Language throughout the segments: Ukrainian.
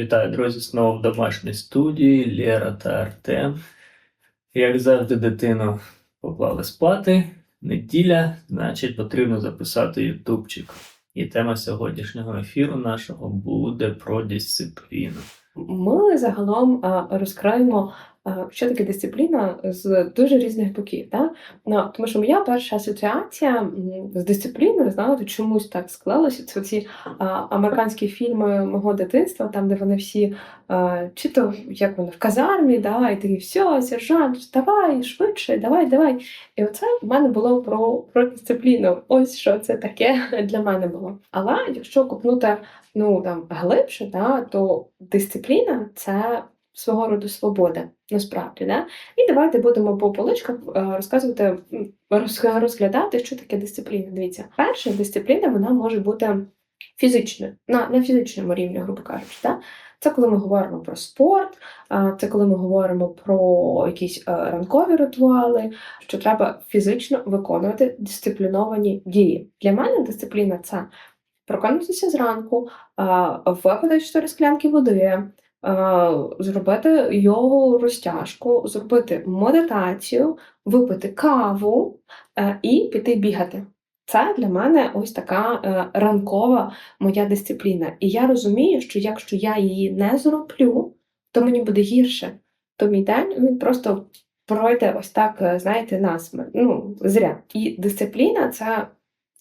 Вітаю, друзі, знову в домашній студії Лера та Артем. Як завжди, дитину поклали спати. Неділя, значить, потрібно записати ютубчик. І тема сьогоднішнього ефіру нашого буде про дисципліну. Ми загалом розкриємо, що таке дисципліна з дуже різних боків. Да? Ну, тому що моя перша асоціація з дисципліною, знаєте, чомусь так склалося. Це ці а, американські фільми мого дитинства, там, де вони всі а, чи то як вони в казармі, да, і такі все, сержант, вставай, швидше, давай, давай. І оце в мене було про, про дисципліну. Ось що це таке для мене було. Але якщо купнути ну там глибше, да, то дисципліна це свого роду свобода, насправді. Да? І давайте будемо по поличках е, розказувати, розглядати, що таке дисципліна. Дивіться, перша дисципліна вона може бути фізичною, на, на фізичному рівні, грубо кажучи. Да? Це коли ми говоримо про спорт, це коли ми говоримо про якісь е, ранкові ритуали, що треба фізично виконувати дисципліновані дії. Для мене дисципліна це прокинутися зранку, випити 4 склянки води, зробити йогу розтяжку, зробити медитацію, випити каву е, і піти бігати. Це для мене ось така е, ранкова моя дисципліна. І я розумію, що якщо я її не зроблю, то мені буде гірше. То мій день він просто пройде ось так, е, знаєте, насмерть. Ну, зря. І дисципліна це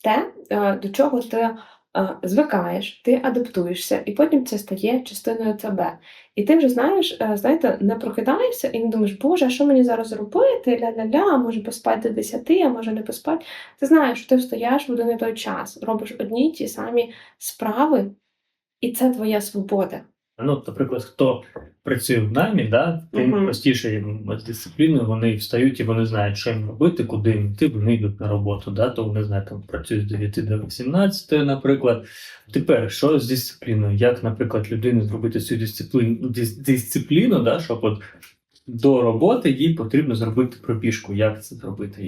те, е, до чого ти е, звикаєш, ти адаптуєшся, і потім це стає частиною тебе. І ти вже знаєш, е, знаєте, не прокидаєшся і не думаєш, Боже, а що мені зараз робити? Ля-ля-ля, може поспати до 10, а може не поспати. Ти знаєш, що ти встаєш в один і той час, робиш одні й ті самі справи, і це твоя свобода. Ну, наприклад, хто працює в наймі, да, тим Мгм. простіше їм з дисципліною, вони встають і вони знають, що їм робити, куди їм йти, вони йдуть на роботу. Да, то вони знають, там працюють з 9 до 18, наприклад. Тепер, що з дисципліною? Як, наприклад, людину зробити цю дисципліну, дис- дисципліну да, щоб от до роботи їй потрібно зробити пробіжку. Як це зробити?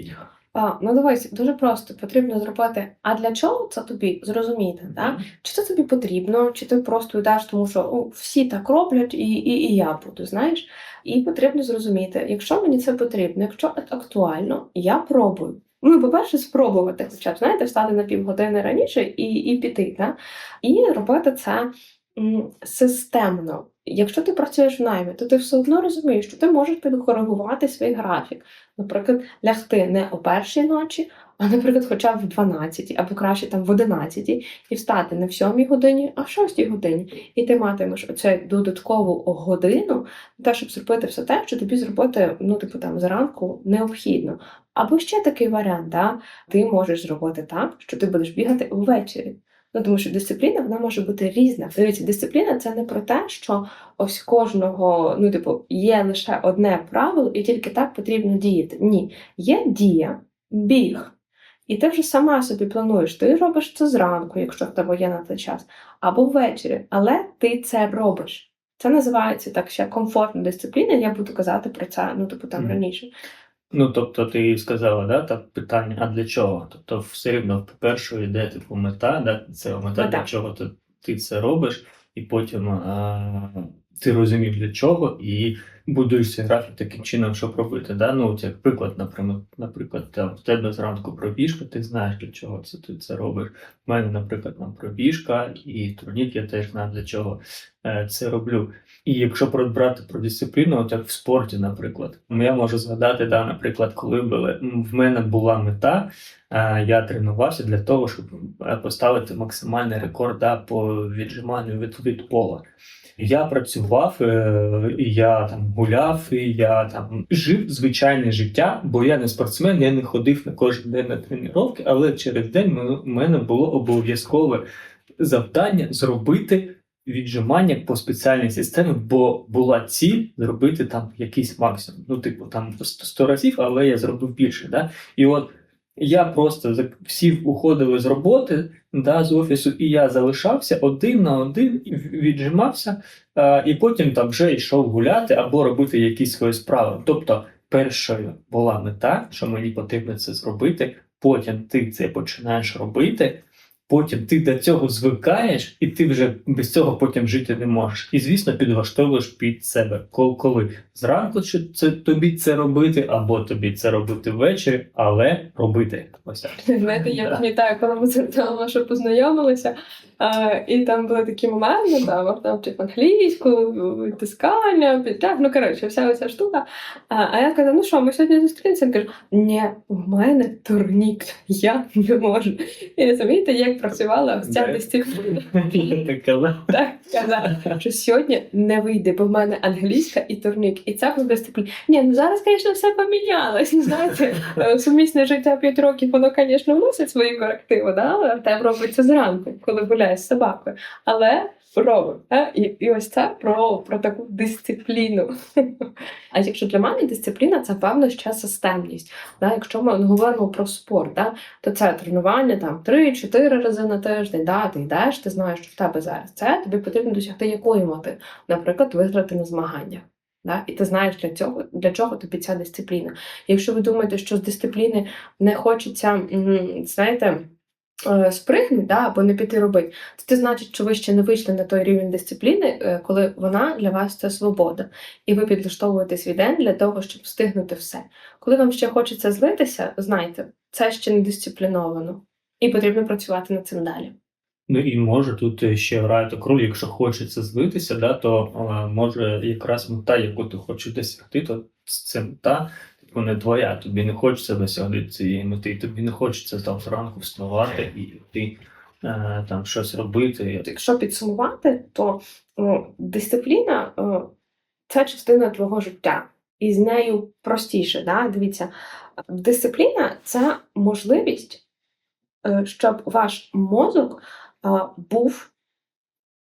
А, ну дивись, дуже просто потрібно зробити. А для чого це тобі зрозуміти? Да? Чи це тобі потрібно, чи ти просто йдеш, тому що о, всі так роблять, і, і, і я буду, знаєш? І потрібно зрозуміти, якщо мені це потрібно, якщо актуально, я пробую. Ну, по-перше, спробувати, хоча б знаєте, встати на півгодини раніше і, і піти, да? і робити це системно. Якщо ти працюєш в наймі, то ти все одно розумієш, що ти можеш підкоригувати свій графік. Наприклад, лягти не о першій ночі, а, наприклад, хоча б в 12, або краще там в 11, і встати не в 7 годині, а в 6 годині. І ти матимеш оцю додаткову годину на те, щоб зробити все те, що тобі зробити, ну, типу там зранку необхідно. Або ще такий варіант, да? ти можеш зробити так, що ти будеш бігати ввечері. Ну, тому що дисципліна вона може бути різна. Дивіться, дисципліна це не про те, що ось кожного, ну, типу, є лише одне правило, і тільки так потрібно діяти. Ні, є дія, біг. І ти вже сама собі плануєш, ти робиш це зранку, якщо в тебе є на це час, або ввечері, але ти це робиш. Це називається так ще комфортна дисципліна. Я буду казати про це, ну, типу, там Мгм. раніше. Ну, тобто, ти сказала, да, так, питання, а для чого? Тобто, все рівно по-перше йде типу мета, да, це мета, Мета. для чого ти, ти це робиш, і потім а, ти розумієш для чого, і будуєш свій графік таким чином, щоб робити. Да? Ну, от як приклад, наприклад, наприклад, там, в тебе зранку пробіжка, ти знаєш, для чого це ти це робиш. У мене, наприклад, там пробіжка і турнік, я теж знаю, для чого е, це роблю. І якщо брати про дисципліну, от як в спорті, наприклад, ну, я можу згадати, да, наприклад, коли були, в мене була мета, е, я тренувався для того, щоб е, поставити максимальний рекорд да, по віджиманню від, від пола. Я працював, я там гуляв, і я там жив звичайне життя, бо я не спортсмен, я не ходив на кожен день на тренування, але через день у мене було обов'язкове завдання зробити віджимання по спеціальній системі, бо була ціль зробити там якийсь максимум. Ну, типу, там 100 разів, але я зробив більше. Да? І от я просто всі уходили з роботи да, з офісу, і я залишався один на один віджимався, а, і потім там вже йшов гуляти або робити якісь свої справи. Тобто, першою була мета, що мені потрібно це зробити. Потім ти це починаєш робити. Потім ти до цього звикаєш, і ти вже без цього потім жити не можеш. І звісно, підлаштовуєш під себе. Кол- Коли зранку що це тобі це робити, або тобі це робити ввечері, але робити. Ось так. Знаєте, я пам'ятаю, коли ми з Артемом що познайомилися, а, і там були такі моменти, там Артем вчив англійську, витискання, підтяг, ну коротше, вся ця штука. А, а я казала, ну що, ми сьогодні зустрінемося? Він каже, ні, в мене турнік, я не можу. І розумієте, як працювала ось ця Да. дисципліна. Я так казала, що сьогодні не вийде, бо в мене англійська і турнік, і це була дисципліна. Ні, ну зараз, звісно, все помінялось. Ну, знаєте, е, сумісне життя 5 років, воно, звісно, вносить свої корективи, да? Артем робить робиться зранку, коли гуляєш з собакою. Але робить. Да? І, і ось це про, про таку дисципліну. А якщо для мене дисципліна це певна ще системність. Да? Якщо ми говоримо про спорт, да? то це тренування там 3-4 рази на тиждень, да? ти йдеш, ти знаєш, що в тебе зараз це, тобі потрібно досягти якої мети, наприклад, виграти на змаганнях. Да? І ти знаєш для цього, для чого тобі ця дисципліна. Якщо ви думаєте, що з дисципліни не хочеться, знаєте, е, спригнути да, або не піти робити, це значить, що ви ще не вийшли на той рівень дисципліни, е, коли вона для вас це свобода. І ви підлаштовуєте свій день для того, щоб встигнути все. Коли вам ще хочеться злитися, знайте, це ще не дисципліновано. І потрібно працювати над цим далі. Ну і може тут ще грає таку роль, якщо хочеться злитися, да, то е, може якраз мета, яку ти хочеш досягти, то це мета типу, не твоя. Тобі не хочеться досягти цієї мети, тобі не хочеться там зранку вставати і ти е, там щось робити. Якщо підсумувати, то о, дисципліна о, це частина твого життя, і з нею простіше. Да? Дивіться, дисципліна це можливість, е, щоб ваш мозок а, був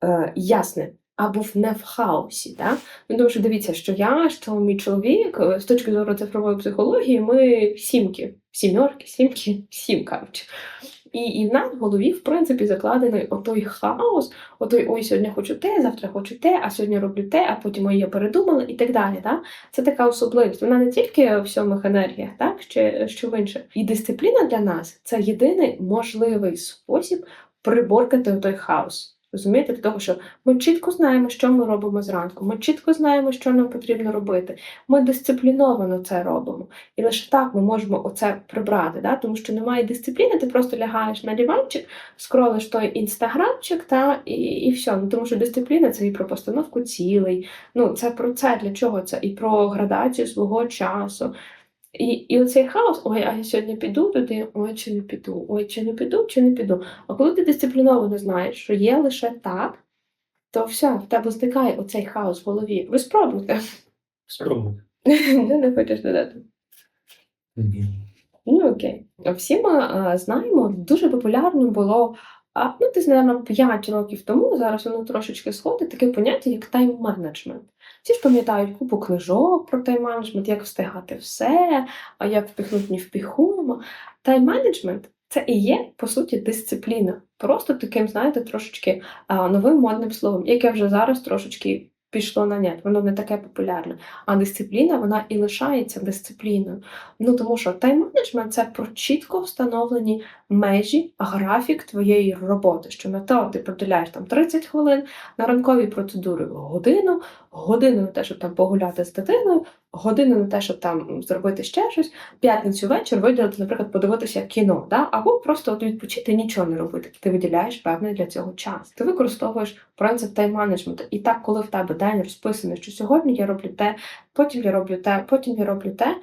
е, ясним. А був не в хаосі. Да? Ну, тому що дивіться, що я, що мій чоловік, е, з точки зору цифрової психології, ми сімки, сімерки, сімки, сім коротше. І, і в нас в голові, в принципі, закладений отой хаос, отой ой, сьогодні хочу те, завтра хочу те, а сьогодні роблю те, а потім ой, я передумала і так далі. Да? Це така особливість. Вона не тільки в сьомих енергіях, так ще що в інших. І дисципліна для нас це єдиний можливий спосіб приборкати той хаос. Розумієте, для того, що ми чітко знаємо, що ми робимо зранку, ми чітко знаємо, що нам потрібно робити. Ми дисципліновано це робимо. І лише так ми можемо оце прибрати, да? тому що немає дисципліни, ти просто лягаєш на диванчик, скролиш той інстаграмчик, та і, і все. Ну, тому що дисципліна це і про постановку цілей. Ну, це про це для чого це? І про градацію свого часу. І, і оцей хаос, ой, а я сьогодні піду туди, ой, чи не піду, ой, чи не піду, чи не піду. А коли ти дисципліновано знаєш, що є лише так, то все, в тебе зникає оцей хаос в голові. Ви спробуйте. Спробуй. Не, не хочеш додати. Ну окей. Всі ми а, знаємо, дуже популярно було. А ну, десь, напевно, 5 років тому, зараз воно трошечки сходить, таке поняття, як тайм-менеджмент. Всі ж пам'ятають купу книжок про тайм-менеджмент, як встигати все, а як впіхнуть не впіхуємо. Тайм-менеджмент це і є, по суті, дисципліна. Просто таким, знаєте, трошечки новим модним словом, яке вже зараз трошечки пішло на нет, воно не таке популярне. А дисципліна, вона і лишається дисципліною. Ну тому що тайм-менеджмент це про чітко встановлені межі, графік твоєї роботи. Що на то ти приділяєш там 30 хвилин, на ранкові процедури годину, годину на те, щоб там погуляти з дитиною, годину на те, щоб там зробити ще щось, п'ятницю вечір виділити, наприклад, подивитися кіно, да? або просто от відпочити нічого не робити. Ти виділяєш певний для цього час. Ти використовуєш принцип тайм-менеджменту. І так, коли в тебе день розписаний, що сьогодні я роблю те, потім я роблю те, потім я роблю те,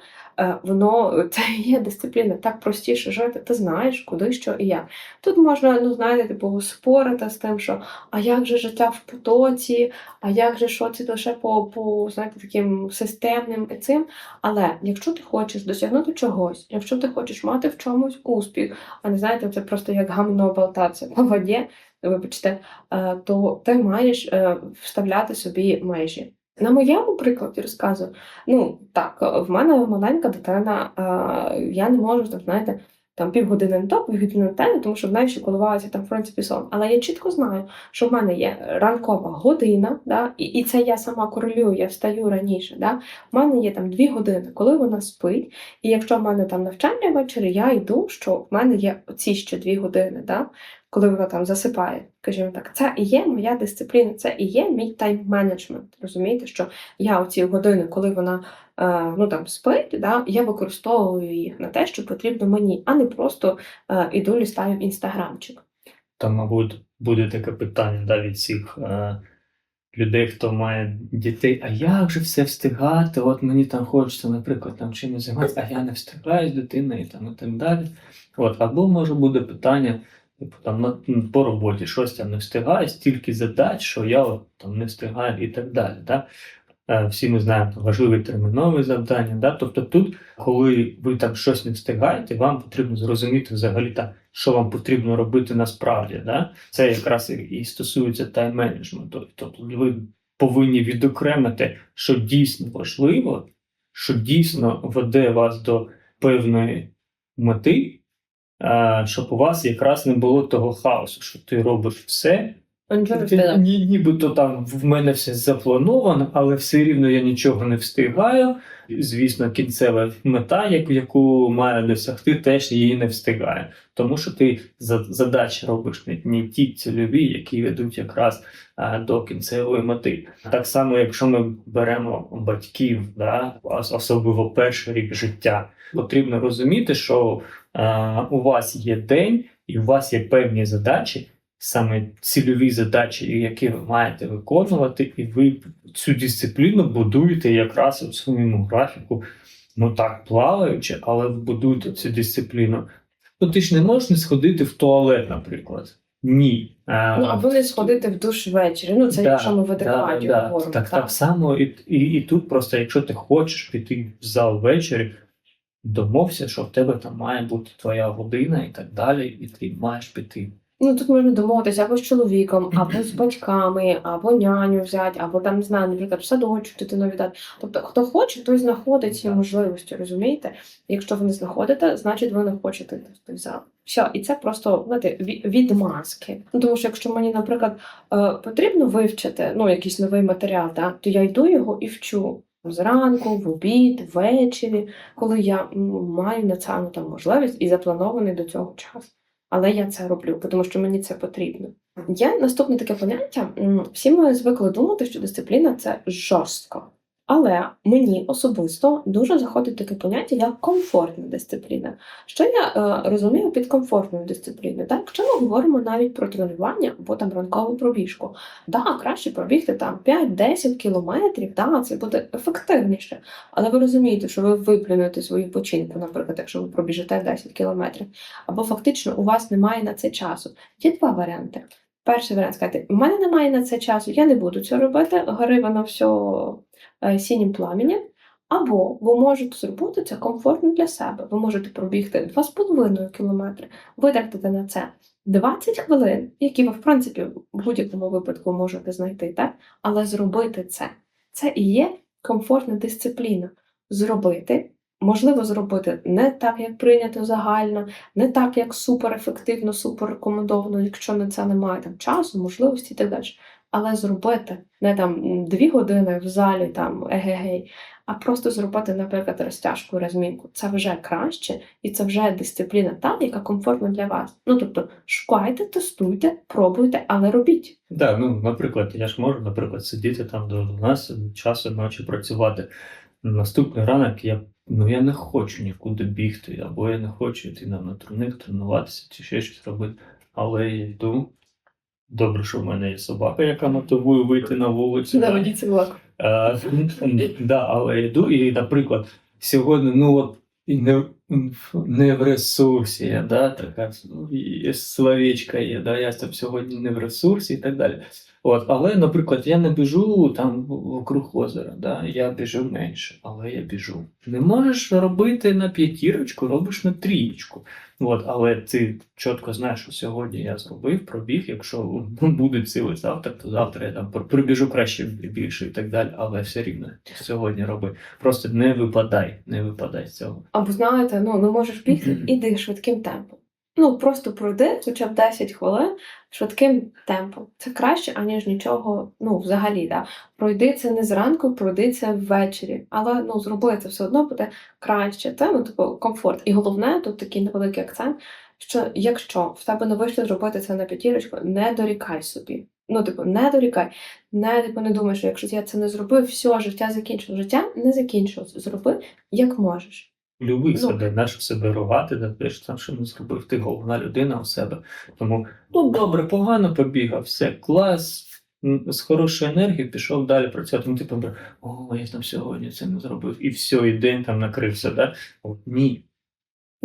воно це є дисципліна. Так простіше жити. Ти знаєш, куди, що і як. Тут можна, ну знаєте, типу, спорити з тим, що а як же життя в потоці, а як же що це лише по, по знаєте, таким системним цим. Але якщо ти хочеш досягнути чогось, якщо ти хочеш мати в чомусь успіх, а не знаєте, це просто як гамно болтатися по воді, вибачте, е, то ти маєш е, вставляти собі межі. На моєму прикладі розказую, ну так, в мене маленька дитина, е, я не можу там, знаєте, там півгодини на то, півгодини на те, тому що в неї ще коливається там в принципі сон. Але я чітко знаю, що в мене є ранкова година, да, і, і це я сама корелюю, я встаю раніше. Да. В мене є там дві години, коли вона спить, і якщо в мене там навчання ввечері, я йду, що в мене є ці ще дві години. Да, коли вона там засипає, скажімо так, це і є моя дисципліна, це і є мій тайм-менеджмент. Розумієте, що я у ці години, коли вона е, ну там спить, да, я використовую їх на те, що потрібно мені, а не просто е, іду лістаю в інстаграмчик. Там, мабуть, буде таке питання да, від всіх е, людей, хто має дітей. А як же все встигати? От мені там хочеться, наприклад, там чимось займатися, а я не встигаю з дитиною там, і так далі. От, або може буде питання, там, на, по роботі щось там не встигаю, стільки задач, що я от, там не встигаю і так далі. Да? Е, Всі ми знаємо важливі термінові завдання. Да? Тобто тут, коли ви там щось не встигаєте, вам потрібно зрозуміти взагалі так, що вам потрібно робити насправді. Да? Це якраз і- стосується тайм-менеджменту. Тобто ви повинні відокремити, що дійсно важливо, що дійсно веде вас до певної мети, щоб у вас якраз не було того хаосу, що ти робиш все, Нічого не ні, нібито там в мене все заплановано, але все рівно я нічого не встигаю. Звісно, кінцева мета, яку, яку маю досягти, теж її не встигає. Тому що ти задачі робиш не, не ті цільові, які ведуть якраз а, до кінцевої мети. Так само, якщо ми беремо батьків, да, особливо перший рік життя, потрібно розуміти, що а, у вас є день і у вас є певні задачі, саме цільові задачі, які ви маєте виконувати, і ви цю дисципліну будуєте якраз у своєму графіку. Ну так, плаваючи, але будуєте цю дисципліну. Ну ти ж не можеш не сходити в туалет, наприклад. Ні. А, Ну, або не сходити в душ ввечері. Ну, це Да, якщо ми в адекваті да, говоримо. Так, так само, і, і, і тут просто, якщо ти хочеш піти в зал ввечері, домовся, що в тебе там має бути твоя година і так далі, і ти маєш піти. Ну тут можна домовитися або з чоловіком, або з батьками, або няню взяти, або там не знаю, наприклад, в садочок дитину віддати. Тобто, хто хоче, той знаходить ці можливості, розумієте? Якщо ви не знаходите, значить ви не хочете йти в той зал. Все, і це просто знаєте, ві- відмазки. Ну тому що якщо мені, наприклад, е, потрібно вивчити ну якийсь новий матеріал, да, то я йду його і вчу. Зранку, в обід, ввечері, коли я м, маю на це ну, там можливість і запланований до цього час. Але я це роблю, тому що мені це потрібно. Є наступне таке поняття. Всі ми звикли думати, що дисципліна це жорстко. Але мені особисто дуже заходить таке поняття, як комфортна дисципліна. Що я е, розумію під комфортною дисципліною? Так, якщо ми говоримо навіть про тренування або там ранкову пробіжку, да, краще пробігти там 5-10 кілометрів, да, це буде ефективніше. Але ви розумієте, що ви виплюнете свою починку, наприклад, якщо ви пробіжите 10 кілометрів, або фактично у вас немає на це часу. Є два варіанти. Перший варіант сказати: у мене немає на це часу, я не буду це робити, гори воно все синім пламенем. Або ви можете зробити це комфортно для себе. Ви можете пробігти 2,5 кілометри, витратити на це 20 хвилин, які ви, в принципі, в будь-якому випадку можете знайти, так? але зробити це. Це і є комфортна дисципліна. Зробити, можливо, зробити не так, як прийнято загально, не так, як суперефективно, супер рекомендовано, якщо на це немає там часу, можливості і так далі. Але зробити не там дві години в залі, там егегей, а просто зробити, наприклад, розтяжку, розмінку. Це вже краще, і це вже дисципліна та, яка комфортна для вас. Ну тобто, шукайте, тестуйте, пробуйте, але робіть. Так, ну, наприклад, я ж можу, наприклад, сидіти там до 12 часу ночі працювати. Наступний ранок я, ну, я не хочу нікуди бігти, або я не хочу йти на, на турник, тренуватися чи ще щось робити. Але я йду. Добре, що в мене є собака, яка мотивує вийти на вулицю. да. Наведіть собаку. Е, да, але я йду, і, наприклад, сьогодні, ну от не, не в ресурсі, да, така ну, словечка є, да, я там сьогодні не в ресурсі і так далі. От, але, наприклад, я не біжу там вокруг озера, да, я біжу менше, але я біжу. Не можеш робити на п'ятірочку, робиш на трієчку. От, але ти чітко знаєш, що сьогодні я зробив, пробіг. Якщо будуть сили завтра, то завтра я там пр- прибіжу краще більше і так далі, але все рівно сьогодні роби. Просто не випадай, не випадай з цього. Або знаєте, ну не можеш бігти, іди швидким темпом. Ну просто пройди хоча б 10 хвилин швидким темпом. Це краще, аніж нічого. Ну, взагалі, да. Пройди це не зранку, пройди це ввечері. Але ну зроби це все одно буде краще. Це ну типу комфорт. І головне, тут такий невеликий акцент, що якщо в тебе не вийшло зробити це на п'ятірочку, не дорікай собі. Ну, типу, не дорікай. Не, типу, не думай, що якщо я це не зробив, все, життя закінчилось. Життя не закінчилось. Зроби як можеш. Люби Ну. себе, наш себе ругати за те, що там що не зробив. Ти головна людина у себе. Тому ну добре, погано побігав, все, клас. З хорошою енергією пішов далі працювати. Ну, типу, о, я там сьогодні це не зробив, і все, і день там накрився. Да? О, ні.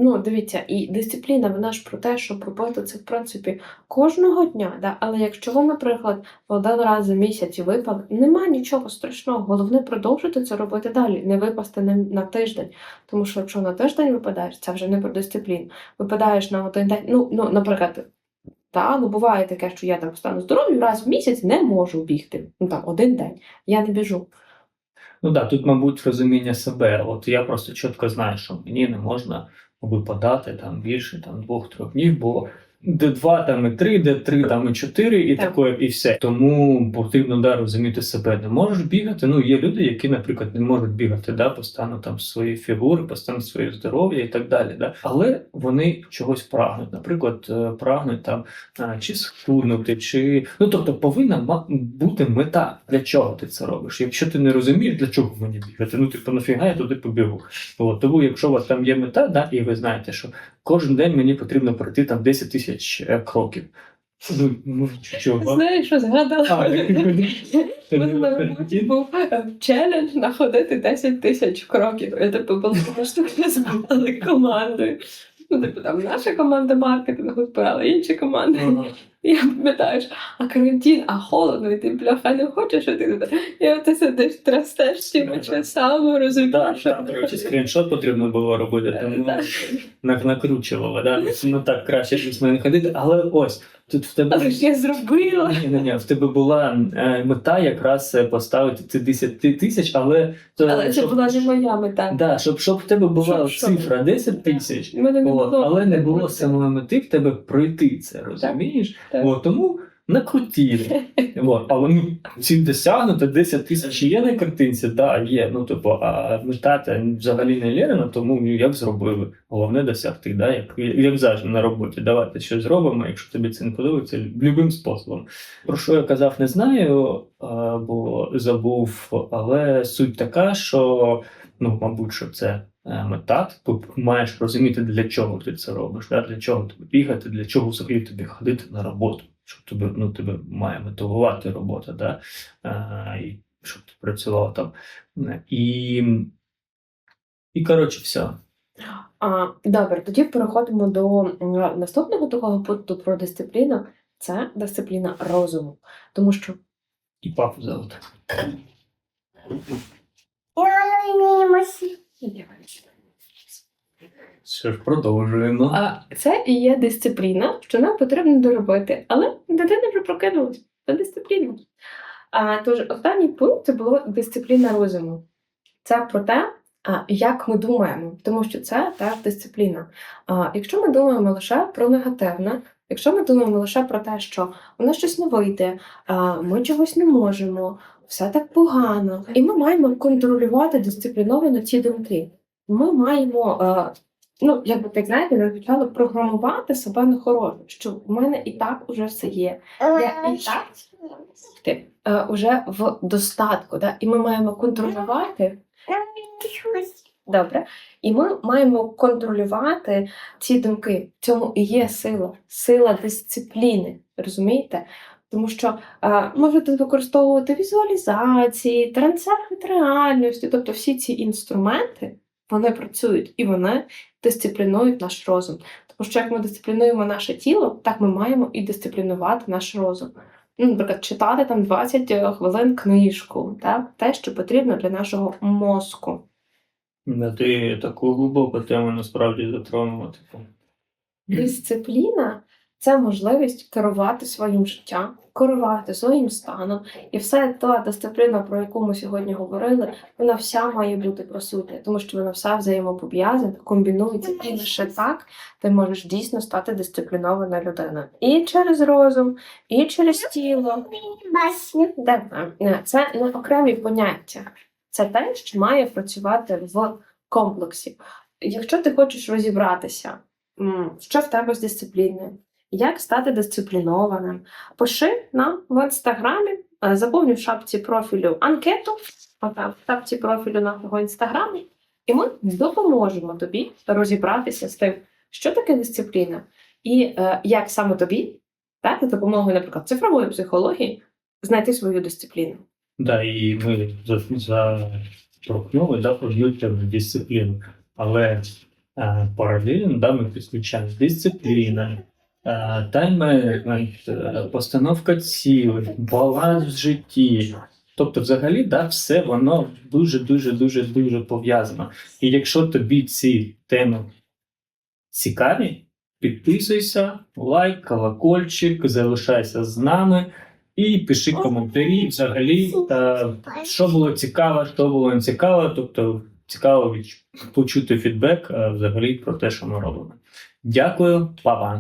Ну, дивіться, і дисципліна, вона ж про те, щоб робити це, в принципі, кожного дня. Да? Але якщо ви, наприклад, один раз за місяць і випали, нема нічого страшного. Головне продовжити це робити далі, не випасти на, на тиждень. Тому що якщо на тиждень випадаєш, це вже не про дисципліну. Випадаєш на один день, ну, ну наприклад. Та, ну буває таке, що я там стану здоров'ю, раз в місяць не можу бігти. Ну там один день. Я не біжу. Ну так, да, тут, мабуть, розуміння себе. От я просто чітко знаю, що мені не можна випадати там більше там двох-трьох днів, бо де два, там і три, де три, там і чотири, і Так. таке, і все. Тому потрібно да, розуміти себе. Не можеш бігати. Ну, є люди, які, наприклад, не можуть бігати, да, по стану там своєї фігури, по стану своєї здоров'я і так далі. Да. Але вони чогось прагнуть. Наприклад, е, прагнуть там а, чи схуднути, чи ну тобто повинна ма- бути мета, для чого ти це робиш. Якщо ти не розумієш, для чого мені бігати, ну типу нафіга я туди побігу. От, тому, якщо у вас там є мета, да, і ви знаєте, що кожен день мені потрібно пройти там 10 тисяч е, кроків. Ну, ну чого? Знаєш, що згадала? Був челендж находити 10 тисяч кроків. Я типу була штука, збирали командою. Ну, типу, там наша команда маркетингу збирала інші команди. І Я пам'ятаєш, а карантин, а холодно, і ти бляха не хочеш, туди. І от ти сидиш, трастеш цими часами, розумієш, Так, до речі, скріншот потрібно було робити, тому накручувало, да? ну так краще щось не ходити, але ось тут в тебе. Але ж я зробила. Ні, ні, ні, в тебе була е, мета якраз е, поставити ці 10 тисяч, але то, Але це щоб, була не моя мета. да, щоб, щоб в тебе була Щоб що? цифра 10 тисяч, У мене не От, було. але не було самої мети в тебе пройти це, розумієш? Так. От, тому накрутили. От, але ну, ціль досягнуто, 10 тисяч є на картинці, да, є. Ну, типу, а мета та взагалі не Лерина, тому ну, як зробили. Головне досягти, да, як, як завжди на роботі. Давайте щось зробимо, якщо тобі це не подобається, любим способом. Про що я казав, не знаю, бо забув, але суть така, що ну, мабуть, що це е, мета. Ти маєш розуміти, для чого ти це робиш, для чого тобі бігати, для чого взагалі тобі ходити на роботу, щоб тебе, ну, тебе має мотивувати робота, да? е, і щоб ти працював там. І, і коротше, все. А, добре, тоді переходимо до наступного такого пункту про дисципліну. Це дисципліна розуму. Тому що І папу зовут. Що ж, продовжуємо. а, це і є дисципліна, що нам потрібно доробити. Але дитина вже прокинулась. Це дисципліна. А, тож, останній пункт це було дисципліна розуму. Це про те, як ми думаємо, тому що це теж дисципліна. А, якщо ми думаємо лише про негативне, якщо ми думаємо лише про те, що у нас щось не вийде, а, ми чогось не можемо, все так погано, і ми маємо контролювати дисципліновано ці думки. Ми маємо, ну якби так знаєте, не звучало програмувати себе на хороше, що в мене і так уже все є. Я і так ти, е, уже в достатку, да? і ми маємо контролювати. Добре. І ми маємо контролювати ці думки. В цьому і є сила, сила дисципліни. Розумієте? Тому що е, можете використовувати візуалізації, трансерфінг реальності, тобто всі ці інструменти вони працюють і вони дисциплінують наш розум. Тому що як ми дисциплінуємо наше тіло, так ми маємо і дисциплінувати наш розум. Ну, наприклад, читати там 20 хвилин книжку, так? те, що потрібно для нашого мозку. Да, ти таку глибоку тему насправді затронула. Типу. Дисципліна це можливість керувати своїм життям, керувати своїм станом. І все та дисципліна, про яку ми сьогодні говорили, вона вся має бути присутня, тому що вона вся взаємопов'язана, комбінується, і лише так ти можеш дійсно стати дисциплінована людина. І через розум, і через тіло. Це не окремі поняття. Це те, що має працювати в комплексі. Якщо ти хочеш розібратися що в тебе з дисципліною, як стати дисциплінованим. Пиши нам в інстаграмі, е, заповнюй в шапці профілю анкету, в шапці профілю нашого інстаграму, і ми допоможемо тобі розібратися з тим, що таке дисципліна, і е, як саме тобі, за допомогою, наприклад, цифрової психології, знайти свою дисципліну. Да, і ми за, заторкнули да, ютуб дисципліну. Але е, паралельно да, ми підключаємо дисципліна, е, тайм-менеджмент, е, постановка цілей, баланс в житті. Тобто, взагалі, да, все воно дуже, дуже, дуже, дуже пов'язано. І якщо тобі ці теми цікаві, підписуйся, лайк, колокольчик, залишайся з нами і пиши коментарі взагалі, та що було цікаво, що було не цікаво. Тобто цікаво почути фідбек е, взагалі про те, що ми робимо. Дякую. Па-па.